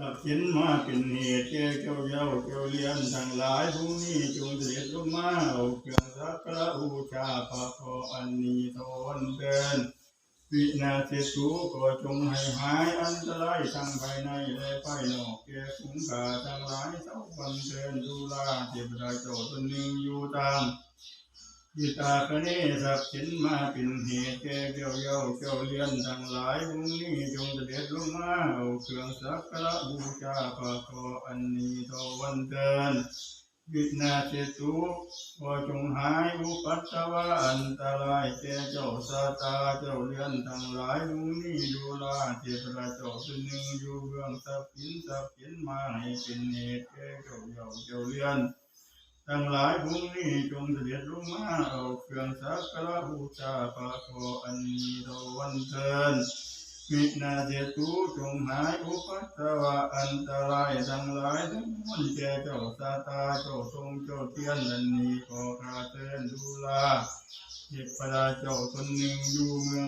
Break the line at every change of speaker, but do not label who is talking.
สับสินมาเป็นเหตุแก่เจ้าเย้าเจ้าเลียนทั้งหลายผู้นี้จงเสด็จลงมาเอาเครื่องสักการะบูชาพระขออันนี้ทนเดินวินาทีสูก็จงให้หายอันตรายทั้งภายในและภายนอกแก่คุ้มกาทั้งหลายเจ้าบันเทินดูลาเทพราเจ้าตนหนึ่งอยู่ตาม ยิตาคเนสับสินมาเป็นเหตุแก่เจ้าเย้าเจ้าเลียนทั้งหลายพรุ่งนี้จงเสด็จลงมาเอาเครื่องสักการะบูชาพระขออันนี้ทวันเดินวินาทีตุขอจงหายอุปัตตวะอันตรายแก่เจ้าสาตาเจ้าเลียนทั้งหลายมุนีดูลาเทพระเจ้าเป็นหนึ่งอยู่เบื้องทรับสินทรับสินมาให้เป็นเหตุแก่เจ้าเยาเจ้าเลียน ทั้งหลายมุนีจงเสด็จลงมาเอาเครื่องสักการะบูชาพระขออันนี้ทวันเทินวินาทีตุจงหายอุปัตตวะอันตรายทั้งหลายทั้งมวลแก่เจ้าสาตาเจ้าทรงเจ้าเทียนนันนี้ขอคราเตือนดูลาเทพราเจ้าตนหนึ่งอยู่เมือง